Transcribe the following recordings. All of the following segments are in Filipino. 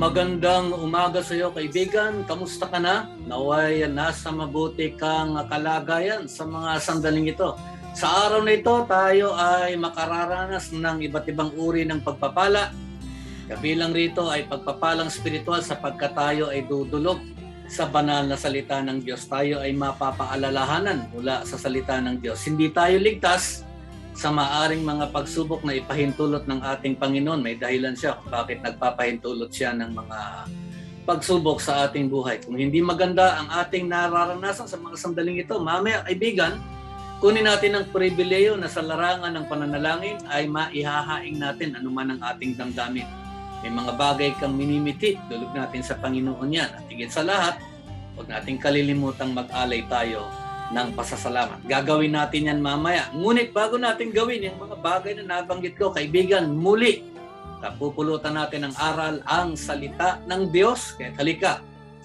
Magandang umaga sa iyo kaibigan. Kamusta ka na? Naway nasa mabuti kang kalagayan sa mga sandaling ito. Sa araw na ito, tayo ay makararanas ng iba't ibang uri ng pagpapala. Kabilang rito ay pagpapalang spiritual sapagkat tayo ay dudulog sa banal na salita ng Diyos. Tayo ay mapapaalalahanan mula sa salita ng Diyos. Hindi tayo ligtas sa maaring mga pagsubok na ipahintulot ng ating Panginoon. May dahilan siya kung bakit nagpapahintulot siya ng mga pagsubok sa ating buhay. Kung hindi maganda ang ating nararanasan sa mga sandaling ito, mamaya kaibigan, kunin natin ang pribileyo na sa larangan ng pananalangin ay maihahaing natin anuman ang ating damdamin. May mga bagay kang minimiti, dulog natin sa Panginoon yan. At higit sa lahat, huwag nating kalilimutang mag-alay tayo ng pasasalamat. Gagawin natin yan mamaya. Ngunit bago natin gawin yung mga bagay na nabanggit ko, kaibigan, muli, napupulutan natin ang aral, ang salita ng Diyos. Kaya halika,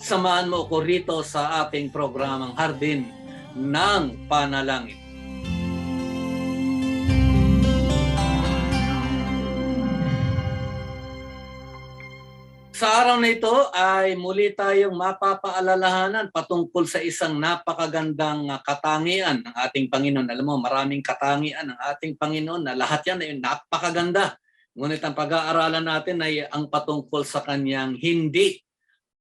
samahan mo ako rito sa ating programang Hardin ng Panalangin. Sa araw na ito ay muli tayong mapapaalalahanan patungkol sa isang napakagandang katangian ng ating Panginoon. Alam mo, maraming katangian ng ating Panginoon na lahat yan ay napakaganda. Ngunit ang pag-aaralan natin ay ang patungkol sa kanyang hindi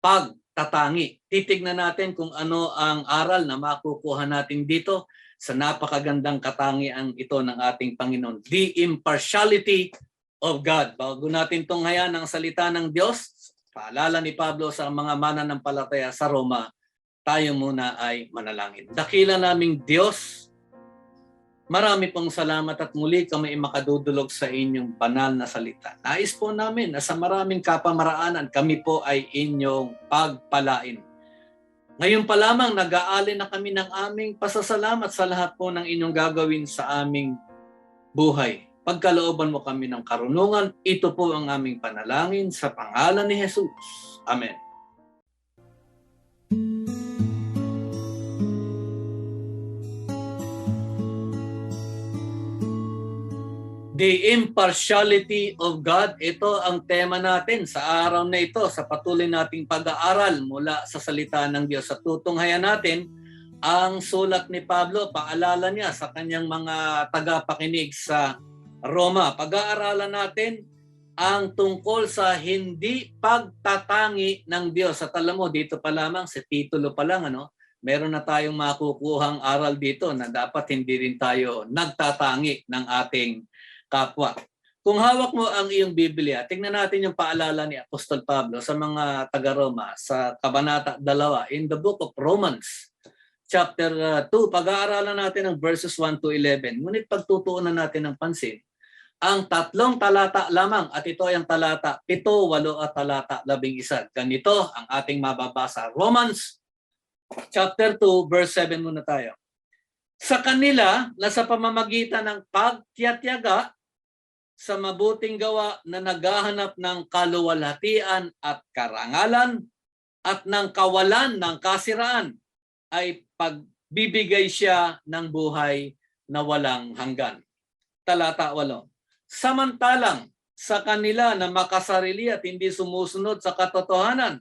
pagtatangi. Titignan natin kung ano ang aral na makukuha natin dito sa napakagandang katangian ito ng ating Panginoon. The impartiality of God. Bago natin tunghayan ang salita ng Diyos, paalala ni Pablo sa mga mananampalataya sa Roma, tayo muna ay manalangin. Dakila naming Diyos, marami pong salamat at muli kami ay makadudulog sa inyong banal na salita. Nais po namin na sa maraming kapamaraanan kami po ay inyong pagpalain. Ngayon pa lamang nag-aali na kami ng aming pasasalamat sa lahat po ng inyong gagawin sa aming buhay. Pagkalooban mo kami ng karunungan, ito po ang aming panalangin sa pangalan ni Jesus. Amen. The impartiality of God, ito ang tema natin sa araw na ito sa patuloy nating pag-aaral mula sa salita ng Diyos. Sa tutunghayan natin ang sulat ni Pablo, paalala niya sa kanyang mga tagapakinig sa Roma. Pag-aaralan natin ang tungkol sa hindi pagtatangi ng Diyos. At alam mo, dito pa lamang, sa titulo pa lang, ano, meron na tayong makukuhang aral dito na dapat hindi rin tayo nagtatangi ng ating kapwa. Kung hawak mo ang iyong Biblia, tingnan natin yung paalala ni Apostol Pablo sa mga taga-Roma sa Kabanata 2 in the book of Romans chapter uh, 2. Pag-aaralan natin ang verses 1 to 11. Ngunit pagtutuunan natin ng pansin, ang tatlong talata lamang at ito ay ang talata 7, 8 at talata 11. Ganito ang ating mababasa. Romans chapter 2 verse 7 muna tayo. Sa kanila na sa pamamagitan ng pagtiyatyaga sa mabuting gawa na naghahanap ng kaluwalhatian at karangalan at ng kawalan ng kasiraan ay pagbibigay siya ng buhay na walang hanggan. Talata 8. Samantalang sa kanila na makasarili at hindi sumusunod sa katotohanan,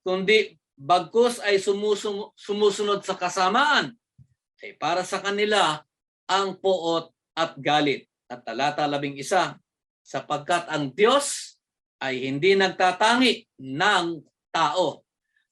kundi bagkus ay sumusum- sumusunod sa kasamaan, ay para sa kanila ang poot at galit. At talata labing isa, sapagkat ang Diyos ay hindi nagtatangi ng tao.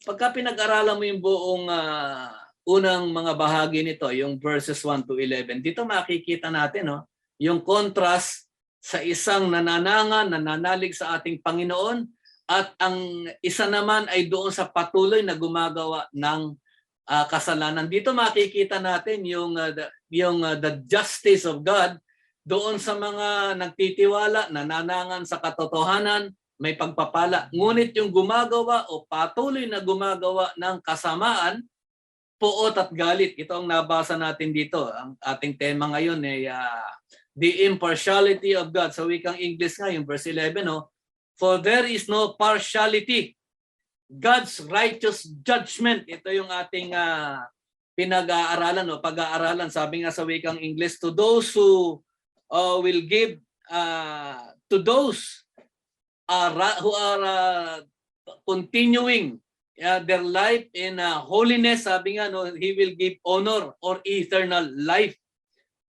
Pagka pinag-aralan mo yung buong ah, unang mga bahagi nito, yung verses 1 to 11. Dito makikita natin no, yung contrast sa isang nanananga, nananalig sa ating Panginoon at ang isa naman ay doon sa patuloy na gumagawa ng ah, kasalanan. Dito makikita natin yung ah, the, yung ah, the justice of God doon sa mga nagtitiwala, nananangan sa katotohanan, may pagpapala. Ngunit yung gumagawa o patuloy na gumagawa ng kasamaan, puot at galit. Ito ang nabasa natin dito. Ang ating tema ngayon ay ah, the impartiality of God. Sa wikang English nga, yung verse 11, no? For there is no partiality. God's righteous judgment. Ito yung ating ah, pinag-aaralan o pag-aaralan. Sabi nga sa wikang English, to those who uh, will give uh, to those uh, ra- who are uh, continuing uh, their life in uh, holiness, sabi nga, no, He will give honor or eternal life.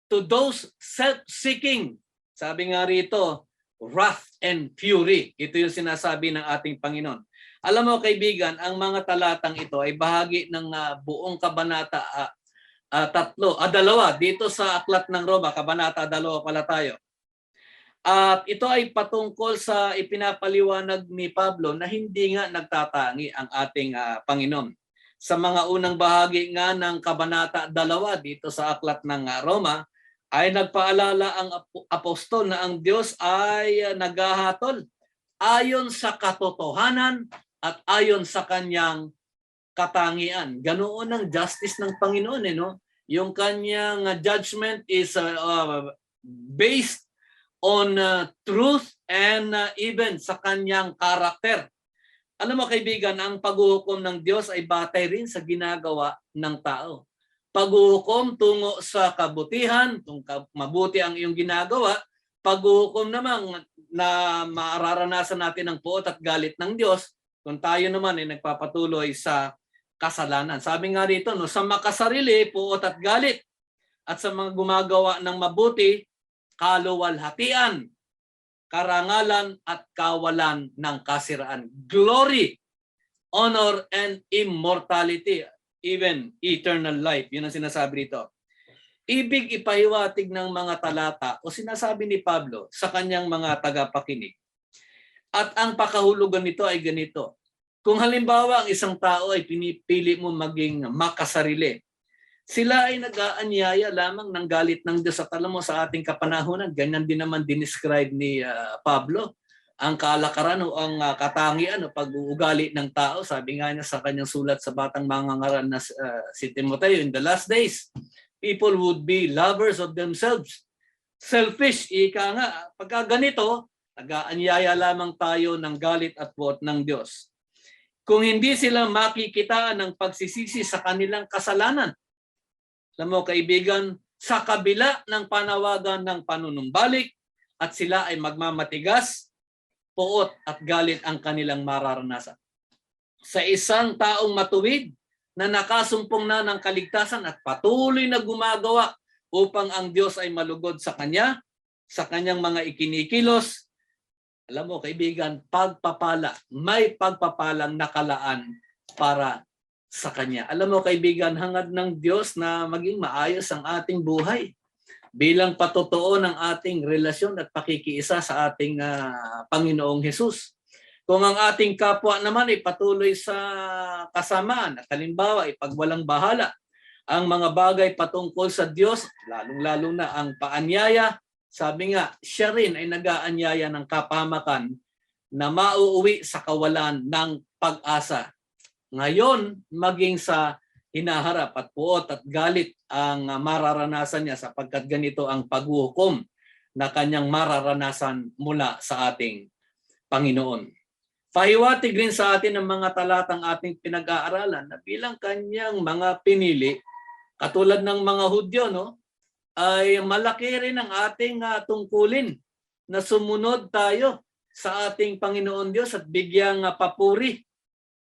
To those self-seeking, sabi nga rito, wrath and fury. Ito yung sinasabi ng ating Panginoon. Alam mo kaibigan, ang mga talatang ito ay bahagi ng uh, buong kabanata uh, uh, tatlo, ah, dalawa, dito sa Aklat ng Roma, kabanata dalawa pala tayo. At ito ay patungkol sa ipinapaliwanag ni Pablo na hindi nga nagtatangi ang ating ah, Panginoon. Sa mga unang bahagi nga ng kabanata dalawa dito sa Aklat ng ah, Roma, ay nagpaalala ang apo- apostol na ang Diyos ay ah, naghahatol ayon sa katotohanan at ayon sa kanyang katangian. Ganoon ang justice ng Panginoon eh no. Yung kanyang uh, judgment is uh, uh, based on uh, truth and uh, even sa kanyang karakter. Alam mo kaibigan, ang paghuhukom ng Diyos ay batay rin sa ginagawa ng tao. Paghuhukom tungo sa kabutihan, kung mabuti ang iyong ginagawa, paghuhukom naman na mararanasan natin ang puot at galit ng Diyos kung tayo naman ay nagpapatuloy sa kasalanan. Sabi nga rito, no, sa makasarili, puot at galit, at sa mga gumagawa ng mabuti, kaluwalhatian, karangalan at kawalan ng kasiraan. Glory, honor, and immortality, even eternal life. Yun ang sinasabi dito. Ibig ipahiwatig ng mga talata o sinasabi ni Pablo sa kanyang mga tagapakinig. At ang pakahulugan nito ay ganito. Kung halimbawa ang isang tao ay pinipili mo maging makasarili, sila ay nag-aanyaya lamang ng galit ng Diyos. At alam mo sa ating kapanahunan, ganyan din naman dinescribe ni ah, Pablo ang kalakaran o ang ah, katangian o pag-uugali ng tao. Sabi nga niya sa kanyang sulat sa batang mangangaral na ah, si Timoteo, in the last days, people would be lovers of themselves. Selfish, ika nga. Pagka ganito, nag-aanyaya lamang tayo ng galit at puot ng Diyos. Kung hindi sila makikitaan ng pagsisisi sa kanilang kasalanan, alam mo kaibigan, sa kabila ng panawagan ng panunumbalik at sila ay magmamatigas, puot at galit ang kanilang mararanasan. Sa isang taong matuwid na nakasumpong na ng kaligtasan at patuloy na gumagawa upang ang Diyos ay malugod sa kanya, sa kanyang mga ikinikilos, alam mo kaibigan, pagpapala, may pagpapalang nakalaan para sa Kanya. Alam mo kaibigan, hangad ng Diyos na maging maayos ang ating buhay bilang patotoo ng ating relasyon at pakikiisa sa ating ah, Panginoong Hesus. Kung ang ating kapwa naman ay patuloy sa kasamaan at halimbawa ay pagwalang bahala, ang mga bagay patungkol sa Diyos, lalong-lalo na ang paanyaya, sabi nga, siya rin ay nag-aanyaya ng kapamakan na mauuwi sa kawalan ng pag-asa ngayon maging sa hinaharap at puot at galit ang ah, mararanasan niya sapagkat ganito ang paghuhukom na kanyang mararanasan mula sa ating Panginoon. Pahiwatig rin sa atin ng mga talatang ating pinag-aaralan na bilang kanyang mga pinili, katulad ng mga Hudyo, no, ay malaki rin ang ating ah, tungkulin na sumunod tayo sa ating Panginoon Diyos at bigyang ah, papuri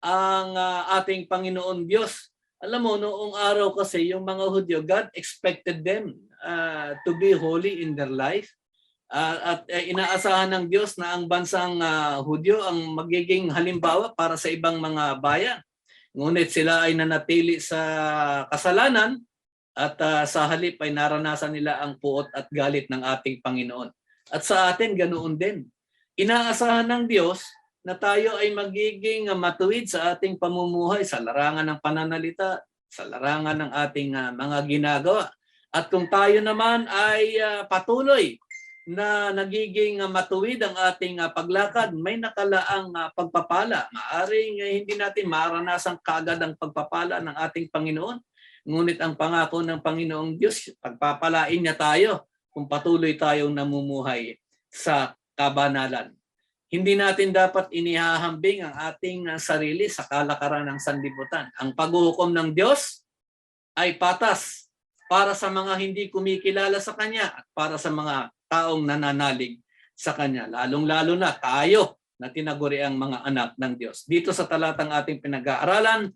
ang ah, ating Panginoon Diyos. Alam mo, noong araw kasi, yung mga Hudyo, God expected them ah, to be holy in their life. Ah, at eh, inaasahan ng Diyos na ang bansang ah, Hudyo ang magiging halimbawa para sa ibang mga bayan. Ngunit sila ay nanatili sa kasalanan at ah, sa halip ay naranasan nila ang puot at galit ng ating Panginoon. At sa atin, ganoon din. Inaasahan ng Diyos na tayo ay magiging matuwid sa ating pamumuhay sa larangan ng pananalita, sa larangan ng ating ah, mga ginagawa. At kung tayo naman ay ah, patuloy na nagiging ah, matuwid ang ating ah, paglakad, may nakalaang ah, pagpapala. Maaring ah, hindi natin maranasan kagad ang pagpapala ng ating Panginoon. Ngunit ang pangako ng Panginoong Diyos, pagpapalain niya tayo kung patuloy tayong namumuhay sa kabanalan. Hindi natin dapat inihahambing ang ating ah, sarili sa kalakaran ng sanlibutan. Ang paghuhukom ng Diyos ay patas para sa mga hindi kumikilala sa Kanya at para sa mga taong nananalig sa Kanya. Lalong-lalo na tayo na tinaguri ang mga anak ng Diyos. Dito sa talatang ating pinag-aaralan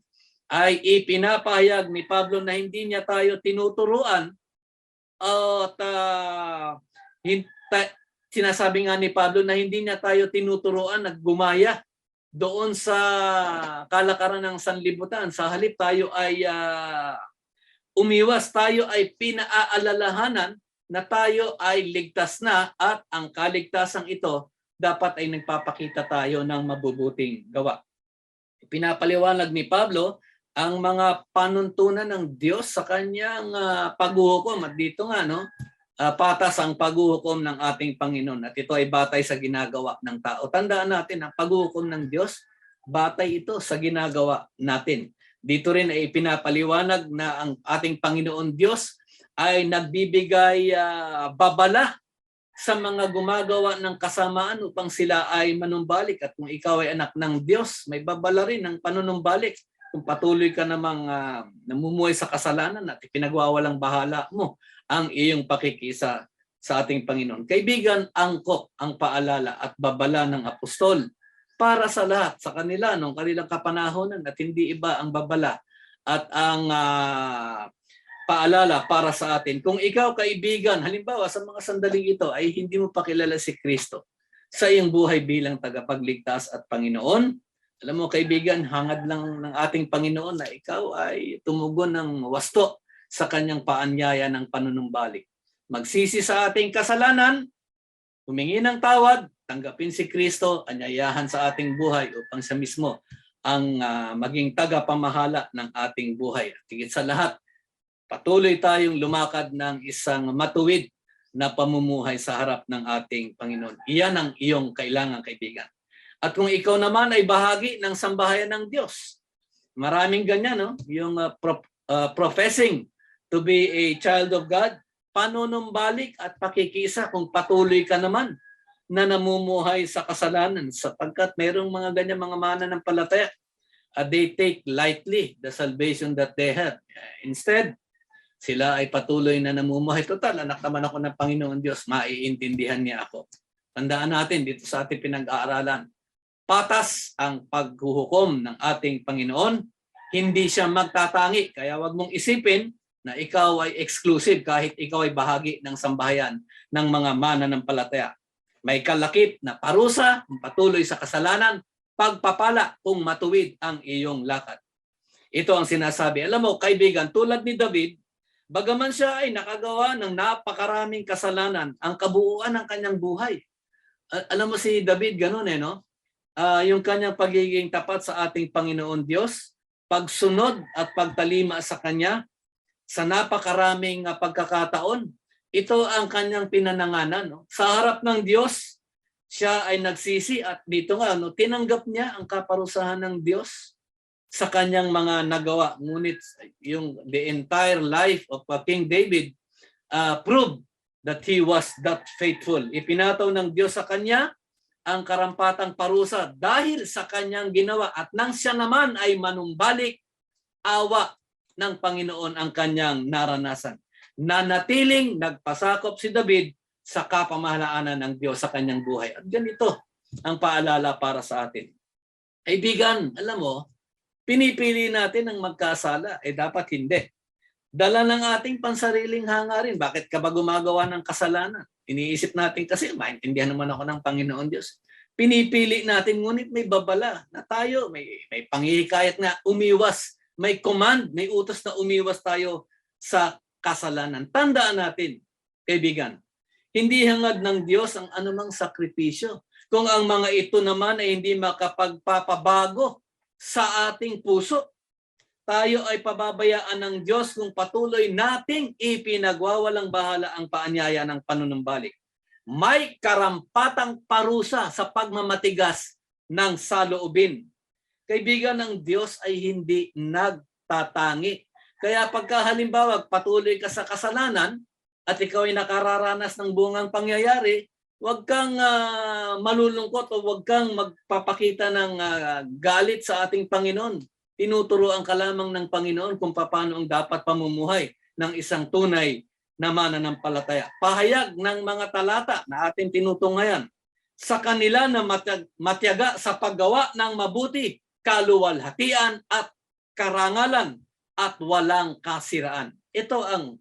ay ipinapahayag ni Pablo na hindi niya tayo tinuturuan at ah, hin- ta- sinasabi nga ni Pablo na hindi niya tayo tinuturuan at gumaya doon sa kalakaran ng sanlibutan. Sa halip tayo ay ah, umiwas, tayo ay pinaaalalahanan na tayo ay ligtas na at ang kaligtasan ito dapat ay nagpapakita tayo ng mabubuting gawa. Pinapaliwanag ni Pablo ang mga panuntunan ng Diyos sa kanyang ah, paghuhukom at dito nga no ah, patas ang paghuhukom ng ating Panginoon at ito ay batay sa ginagawa ng tao. Tandaan natin ang paghuhukom ng Diyos batay ito sa ginagawa natin. Dito rin ay pinapaliwanag na ang ating Panginoon Diyos ay nagbibigay ah, babala sa mga gumagawa ng kasamaan upang sila ay manumbalik at kung ikaw ay anak ng Diyos, may babala rin ng panunumbalik kung patuloy ka namang ah, namumuhay sa kasalanan at pinagwawalang bahala mo ang iyong pakikisa sa ating Panginoon. Kaibigan, angkop ang paalala at babala ng apostol para sa lahat, sa kanila, nung kanilang kapanahonan at hindi iba ang babala at ang ah, paalala para sa atin. Kung ikaw, kaibigan, halimbawa sa mga sandaling ito ay hindi mo pa kilala si Kristo sa iyong buhay bilang tagapagligtas at Panginoon, alam mo kaibigan, hangad lang ng ating Panginoon na ikaw ay tumugon ng wasto sa kanyang paanyaya ng panunumbalik. Magsisi sa ating kasalanan, humingi ng tawad, tanggapin si Kristo, anyayahan sa ating buhay upang siya mismo ang ah, maging tagapamahala ng ating buhay. At higit sa lahat, patuloy tayong lumakad ng isang matuwid na pamumuhay sa harap ng ating Panginoon. Iyan ang iyong kailangan, kaibigan. At kung ikaw naman ay bahagi ng sambahayan ng Diyos, maraming ganyan, no? yung uh, pro- uh, professing to be a child of God, panunumbalik at pakikisa kung patuloy ka naman na namumuhay sa kasalanan sapagkat mayroong mga ganyan mga mana ng palataya uh, they take lightly the salvation that they have. Instead, sila ay patuloy na namumuhay. Total, anak naman ako ng Panginoon Diyos, maiintindihan niya ako. Tandaan natin dito sa ating pinag-aaralan, patas ang paghuhukom ng ating Panginoon, hindi siya magtatangi. Kaya wag mong isipin na ikaw ay exclusive kahit ikaw ay bahagi ng sambahayan ng mga mananampalataya. May kalakip na parusa patuloy sa kasalanan, pagpapala kung matuwid ang iyong lakad. Ito ang sinasabi. Alam mo, kaibigan, tulad ni David, bagaman siya ay nakagawa ng napakaraming kasalanan, ang kabuuan ng kanyang buhay. Alam mo si David, ganun eh, no? Ah, yung kanyang pagiging tapat sa ating Panginoon Diyos, pagsunod at pagtalima sa Kanya, sa napakaraming ah, pagkakataon, ito ang kanyang pinananganan. No? Sa harap ng Diyos, siya ay nagsisi at dito nga, no, tinanggap niya ang kaparusahan ng Diyos sa kanyang mga nagawa. Ngunit yung the entire life of uh, King David uh, proved that he was that faithful. Ipinataw ng Diyos sa kanya ang karampatang parusa dahil sa kanyang ginawa at nang siya naman ay manumbalik, awa ng Panginoon ang kanyang naranasan. Nanatiling nagpasakop si David sa kapamahalaanan ng Diyos sa kanyang buhay. At ganito ang paalala para sa atin. Kaibigan, alam mo, pinipili natin ang magkasala, eh dapat hindi. Dala ng ating pansariling hangarin. Bakit ka ba gumagawa ng kasalanan? Iniisip natin kasi, maintindihan naman ako ng Panginoon Diyos. pinipili natin ngunit may babala na tayo may may panghihikayat na umiwas may command may utos na umiwas tayo sa kasalanan. Tandaan natin kaibigan hindi hangad ng Diyos ang anumang sakripisyo. Kung ang mga ito naman ay hindi makapagpapabago sa ating puso tayo ay pababayaan ng Diyos kung patuloy nating ipinagwawalang bahala ang paanyaya ng panunumbalik. May karampatang parusa sa pagmamatigas ng saloobin. Kaibigan ng Diyos ay hindi nagtatangi. Kaya pagka halimbawa patuloy ka sa kasalanan at ikaw ay nakararanas ng bungang pangyayari, huwag kang ah, malulungkot o huwag kang magpapakita ng ah, galit sa ating Panginoon. Tinuturoan ka lamang ng Panginoon kung paano ang dapat pamumuhay ng isang tunay na mananampalataya. Pahayag ng mga talata na ating tinutunghayan sa kanila na matyag- matyaga sa paggawa ng mabuti, kaluwalhatian at karangalan at walang kasiraan. Ito ang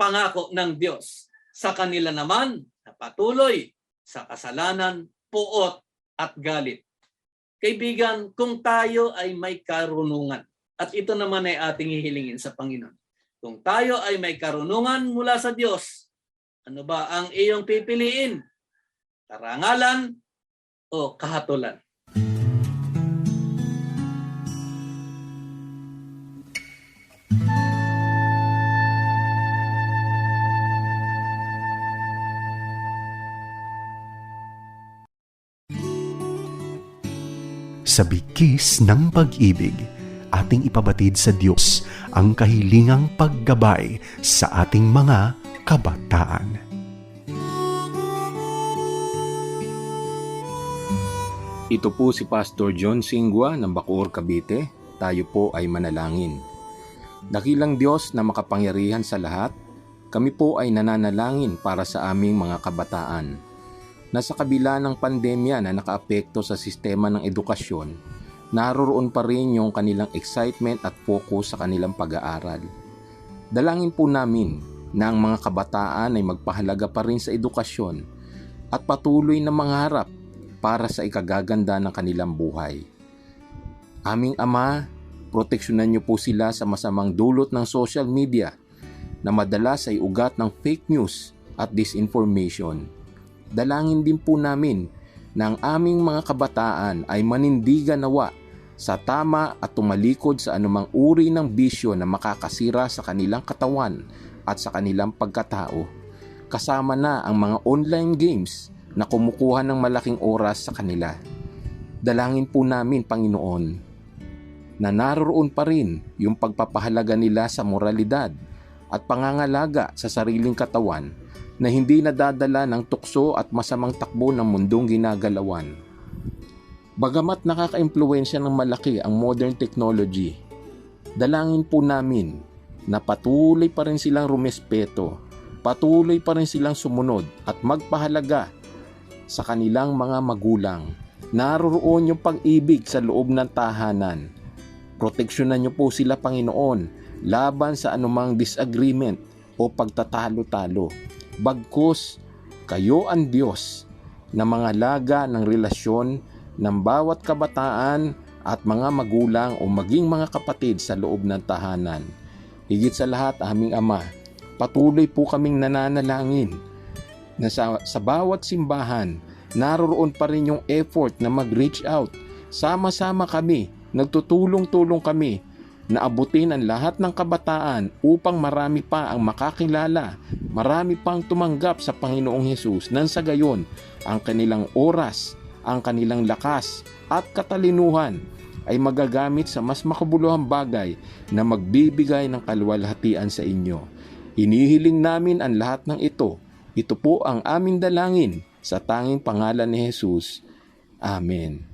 pangako ng Diyos. Sa kanila naman na patuloy sa kasalanan, puot at galit. Kaibigan, kung tayo ay may karunungan, at ito naman ay ating hihilingin sa Panginoon, kung tayo ay may karunungan mula sa Diyos, ano ba ang iyong pipiliin? Karangalan o kahatulan? Sa bigkis ng pag-ibig, ating ipabatid sa Diyos ang kahilingang paggabay sa ating mga kabataan. Ito po si Pastor John Singwa ng Bacoor, Cavite. Tayo po ay manalangin. Dakilang Diyos na makapangyarihan sa lahat, kami po ay nananalangin para sa aming mga kabataan. Nasa kabila ng pandemya na nakaapekto sa sistema ng edukasyon, naroroon pa rin yung kanilang excitement at focus sa kanilang pag-aaral. Dalangin po namin na ang mga kabataan ay magpahalaga pa rin sa edukasyon at patuloy na mangarap para sa ikagaganda ng kanilang buhay. Aming Ama, proteksyonan niyo po sila sa masamang dulot ng social media na madalas ay ugat ng fake news at disinformation. Dalangin din po namin na ang aming mga kabataan ay manindigan nawa sa tama at tumalikod sa anumang uri ng bisyo na makakasira sa kanilang katawan at sa kanilang pagkatao. Kasama na ang mga online games na kumukuha ng malaking oras sa kanila. Dalangin po namin, Panginoon, na naroroon pa rin yung pagpapahalaga nila sa moralidad at pangangalaga sa sariling katawan na hindi nadadala ng tukso at masamang takbo ng mundong ginagalawan. Bagamat nakaka-impluensya ng malaki ang modern technology, dalangin po namin na patuloy pa rin silang rumespeto, patuloy pa rin silang sumunod at magpahalaga sa kanilang mga magulang. Naroroon yung pag-ibig sa loob ng tahanan. Proteksyonan niyo po sila Panginoon laban sa anumang disagreement o pagtatalo-talo. Bagkus, kayo ang Diyos na mga laga ng relasyon ng bawat kabataan at mga magulang o maging mga kapatid sa loob ng tahanan. Higit sa lahat, aming Ama, patuloy po kaming nananalangin na sa, sa bawat simbahan, naroroon pa rin yung effort na mag-reach out. Sama-sama kami, nagtutulong-tulong kami na abutin ang lahat ng kabataan upang marami pa ang makakilala, marami pang tumanggap sa Panginoong Hesus nang sa gayon ang kanilang oras, ang kanilang lakas at katalinuhan ay magagamit sa mas makabuluhang bagay na magbibigay ng kaluwalhatian sa inyo. Hinihiling namin ang lahat ng ito. Ito po ang aming dalangin sa tanging pangalan ni Jesus. Amen.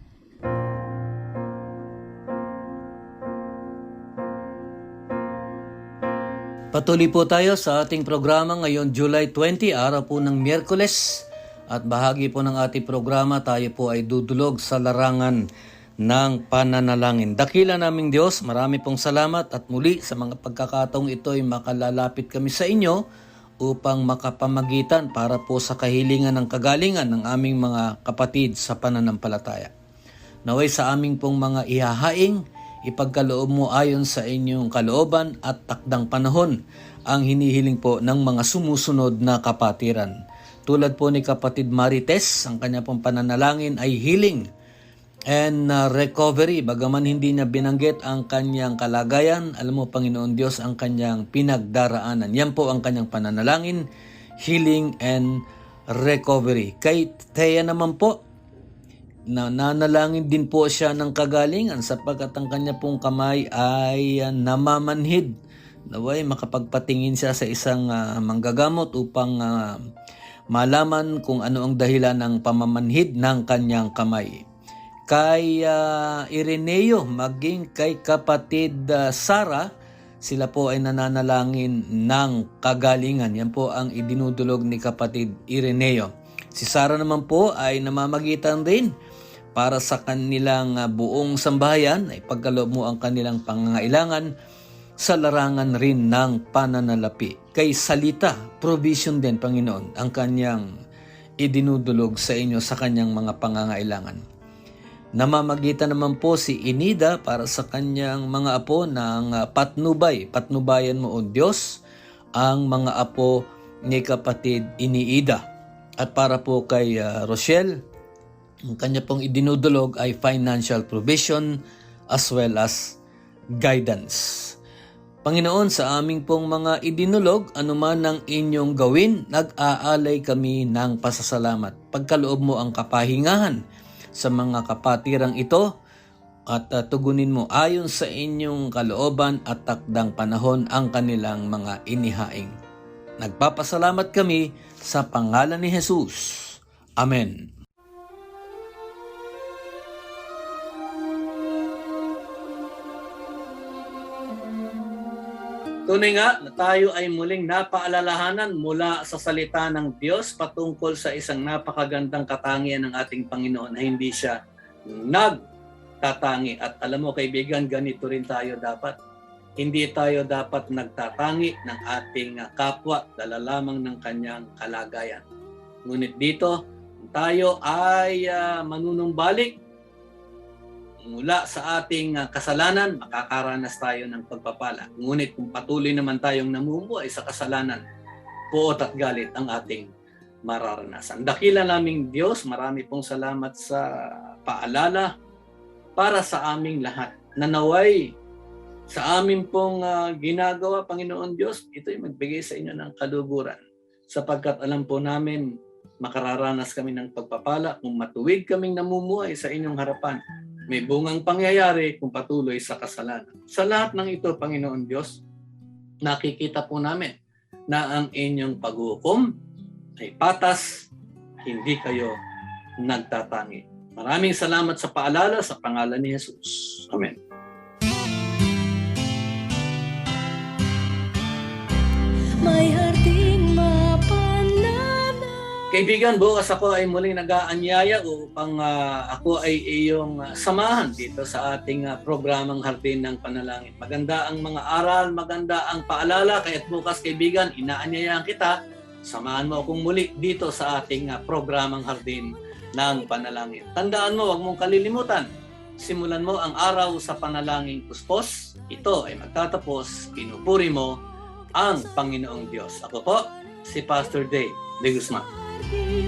Patuloy po tayo sa ating programa ngayon July 20, araw po ng Miyerkules. At bahagi po ng ating programa, tayo po ay dudulog sa larangan ng pananalangin. Dakila naming Diyos, marami pong salamat at muli sa mga pagkakataong ito ay makalalapit kami sa inyo upang makapamagitan para po sa kahilingan ng kagalingan ng aming mga kapatid sa pananampalataya. Naway sa aming pong mga ihahaing, ipagkaloob mo ayon sa inyong kalooban at takdang panahon ang hinihiling po ng mga sumusunod na kapatiran. Tulad po ni kapatid Marites, ang kanya pong pananalangin ay healing and uh, recovery. Bagaman hindi niya binanggit ang kanyang kalagayan, alam mo Panginoon Diyos ang kanyang pinagdaraanan. Yan po ang kanyang pananalangin, healing and recovery. Kay Thea naman po, na nanalangin din po siya ng kagalingan sapagkat ang kanya pong kamay ay uh, namamanhid. Naway makapagpatingin siya sa isang uh, manggagamot upang uh, malaman kung ano ang dahilan ng pamamanhid ng kanyang kamay. Kay uh, Ireneo maging kay kapatid uh, Sara, sila po ay nananalangin ng kagalingan. Yan po ang idinudulog ni kapatid Ireneo. Si Sara naman po ay namamagitan din para sa kanilang uh, buong sambahayan ay pagkaloob mo ang kanilang pangangailangan sa larangan rin ng pananalapi. Kay salita, provision din, Panginoon, ang kanyang idinudulog sa inyo sa kanyang mga pangangailangan. Namamagitan naman po si Inida para sa kanyang mga apo ng uh, patnubay. Patnubayan mo, O Diyos, ang mga apo ni kapatid Iniida. At para po kay uh, Rochelle, ang kanya pong idinudulog ay financial provision as well as guidance. Panginoon, sa aming pong mga idinulog, anuman ang inyong gawin, nag-aalay kami ng pasasalamat. Pagkaloob mo ang kapahingahan sa mga kapatirang ito at uh, tugunin mo ayon sa inyong kalooban at takdang panahon ang kanilang mga inihaing. Nagpapasalamat kami sa pangalan ni Jesus. Amen. Tunay nga na tayo ay muling napaalalahanan mula sa salita ng Diyos patungkol sa isang napakagandang katangian ng ating Panginoon na hindi siya nagtatangi. At alam mo kaibigan, ganito rin tayo dapat. Hindi tayo dapat nagtatangi ng ating kapwa dala lamang ng kanyang kalagayan. Ngunit dito, tayo ay uh, manunumbalik mula sa ating uh, kasalanan, makakaranas tayo ng pagpapala. Ngunit kung patuloy naman tayong namumuhay sa kasalanan, puot at galit ang ating mararanasan. Dakila naming Diyos, marami pong salamat sa paalala para sa aming lahat. Nanaway sa amin pong uh, ginagawa, Panginoon Diyos, ito'y magbigay sa inyo ng kaluguran. Sapagkat alam po namin, makararanas kami ng pagpapala kung matuwid kaming namumuhay sa inyong harapan may bungang pangyayari kung patuloy sa kasalanan. Sa lahat ng ito, Panginoon Diyos, nakikita po namin na ang inyong paghukom ay patas, hindi kayo nagtatangi. Maraming salamat sa paalala sa pangalan ni Jesus. Amen. Harding mapanana Kaibigan, bukas ako ay muling nag-aanyaya upang uh, ako ay iyong uh, samahan dito sa ating uh, programang Hardin ng Panalangin. Maganda ang mga aral, maganda ang paalala, kaya't bukas kaibigan, inaanyayahan kita, samahan mo akong muli dito sa ating uh, programang Hardin ng Panalangin. Tandaan mo, huwag mong kalilimutan, simulan mo ang araw sa panalangin puspos. Ito ay magtatapos, pinupuri mo ang Panginoong Diyos. Ako po, si Pastor Dave de Guzman. perdido.